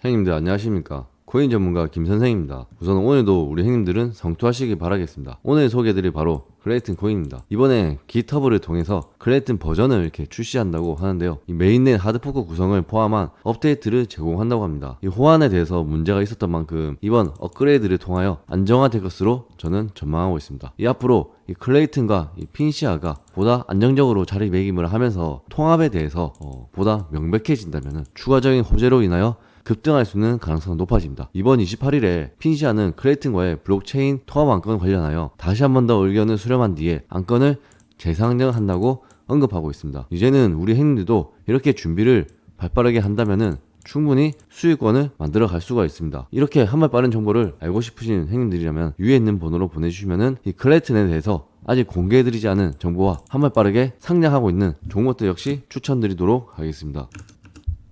형님들 안녕하십니까? 코인 전문가 김선생입니다. 우선 오늘도 우리 형님들은 성투하시길 바라겠습니다. 오늘 소개해드릴 바로 클레이튼 코인입니다. 이번에 기터브를 통해서 클레이튼 버전을 이렇게 출시한다고 하는데요. 이 메인넷 하드포크 구성을 포함한 업데이트를 제공한다고 합니다. 이 호환에 대해서 문제가 있었던 만큼 이번 업그레이드를 통하여 안정화될 것으로 저는 전망하고 있습니다. 이 앞으로 이 클레이튼과 이 핀시아가 보다 안정적으로 자리매김을 하면서 통합에 대해서 어, 보다 명백해진다면 추가적인 호재로 인하여 급등할 수 있는 가능성이 높아집니다. 이번 28일에 핀시아는 클레이튼과의 블록체인 통합 안건 관련하여 다시 한 번 더 의견을 수렴한 뒤에 안건을 재상정한다고 언급하고 있습니다. 이제는 우리 행님들도 이렇게 준비를 발빠르게 한다면은 충분히 수익권을 만들어 갈 수가 있습니다. 이렇게 한 발 빠른 정보를 알고 싶으신 행님들이라면 위에 있는 번호로 보내주시면은 이 클레이튼에 대해서 아직 공개해드리지 않은 정보와 한 발 빠르게 상냥하고 있는 종목들 역시 추천드리도록 하겠습니다.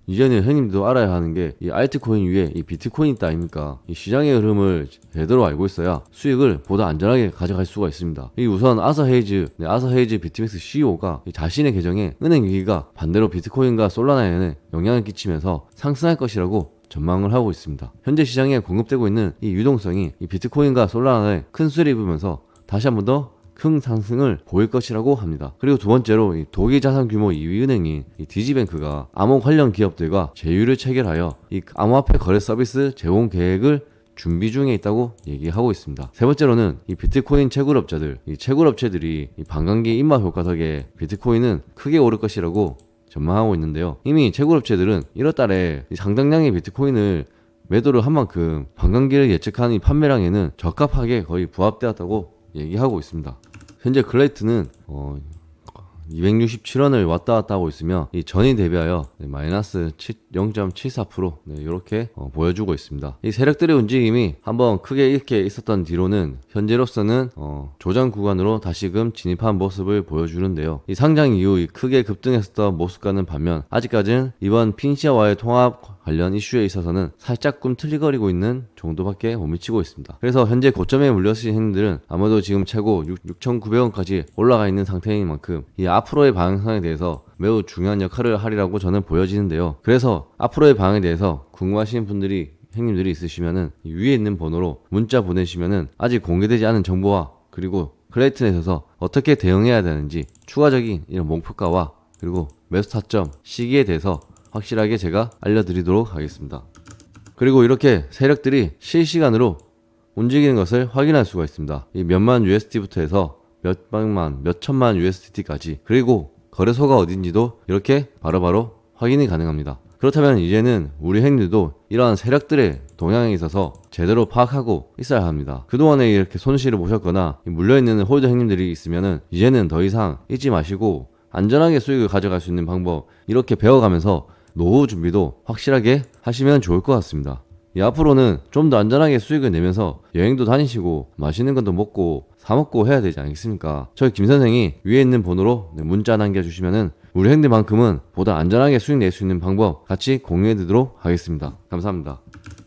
이제는 형님도 알아야 하는 게 이 알트코인 위에 이 비트코인 있다 아닙니까? 이 시장의 흐름을 제대로 알고 있어야 수익을 보다 안전하게 가져갈 수가 있습니다. 이 우선 아서 헤이즈, 네, 아서 헤이즈 비트맥스 CEO가 자신의 계정에 은행 위기가 반대로 비트코인과 솔라나에는 영향을 끼치면서 상승할 것이라고 전망을 하고 있습니다. 현재 시장에 공급되고 있는 이 유동성이 이 비트코인과 솔라나에 큰 수혜를 입으면서 다시 한번더 큰 상승을 보일 것이라고 합니다. 그리고 두 번째로 이 독일 자산 규모 2위 은행인 이 디지뱅크가 암호 관련 기업들과 제휴를 체결하여 이 암호화폐 거래 서비스 제공 계획을 준비 중에 있다고 얘기하고 있습니다. 세 번째로는 이 비트코인 채굴업자들, 이 채굴업체들이 이 반감기 입맛 효과 덕에 비트코인은 크게 오를 것이라고 전망하고 있는데요. 이미 채굴업체들은 1월 달에 이 상당량의 비트코인을 매도를 한 만큼 반감기를 예측한 이 판매량에는 적합하게 거의 부합되었다고 얘기하고 있습니다. 현재 클레이트는 어 267원을 왔다 갔다 하고 있으며 이 전이 대비하여 네, 마이너스 0.74% 네, 이렇게 어, 보여주고 있습니다. 이 세력들의 움직임이 한번 크게 이렇게 있었던 뒤로는 현재로서는 어, 조정 구간으로 다시금 진입한 모습을 보여주는데요. 이 상장 이후 이 크게 급등했었던 모습과는 반면 아직까지는 이번 핀시아와의 통합 관련 이슈에 있어서는 살짝 꿈 틀리거리고 있는 정도밖에 못 미치고 있습니다. 그래서 현재 고점에 물려쓰신 행님들은 아무래도 지금 최고 6,900원까지 올라가 있는 상태인 만큼 이 앞으로의 방향성에 대해서 매우 중요한 역할을 하리라고 저는 보여지는데요. 그래서 앞으로의 방향에 대해서 궁금하신 분들이 행님들이 있으시면은 이 위에 있는 번호로 문자 보내시면은 아직 공개되지 않은 정보와 그리고 클레이튼에 있어서 어떻게 대응해야 되는지 추가적인 이런 목표가와 그리고 매수 타점 시기에 대해서 확실하게 제가 알려드리도록 하겠습니다. 그리고 이렇게 세력들이 실시간으로 움직이는 것을 확인할 수가 있습니다. 이 몇만 USD부터 해서 몇백만, 몇천만 USDT까지 그리고 거래소가 어딘지도 이렇게 바로 바로 확인이 가능합니다. 그렇다면 이제는 우리 행들도 이러한 세력들의 동향에 있어서 제대로 파악하고 있어야 합니다. 그동안에 이렇게 손실을 보셨거나 물려있는 홀더 행님들이 있으면은 이제는 더 이상 잊지 마시고 안전하게 수익을 가져갈 수 있는 방법 이렇게 배워가면서 노후 준비도 확실하게 하시면 좋을 것 같습니다. 이 앞으로는 좀 더 안전하게 수익을 내면서 여행도 다니시고 맛있는 것도 먹고 사 먹고 해야 되지 않겠습니까? 저희 김 선생이 위에 있는 번호로 네, 문자 남겨주시면은 우리 행들만큼은 보다 안전하게 수익 낼 수 있는 방법 같이 공유해 드리도록 하겠습니다. 감사합니다.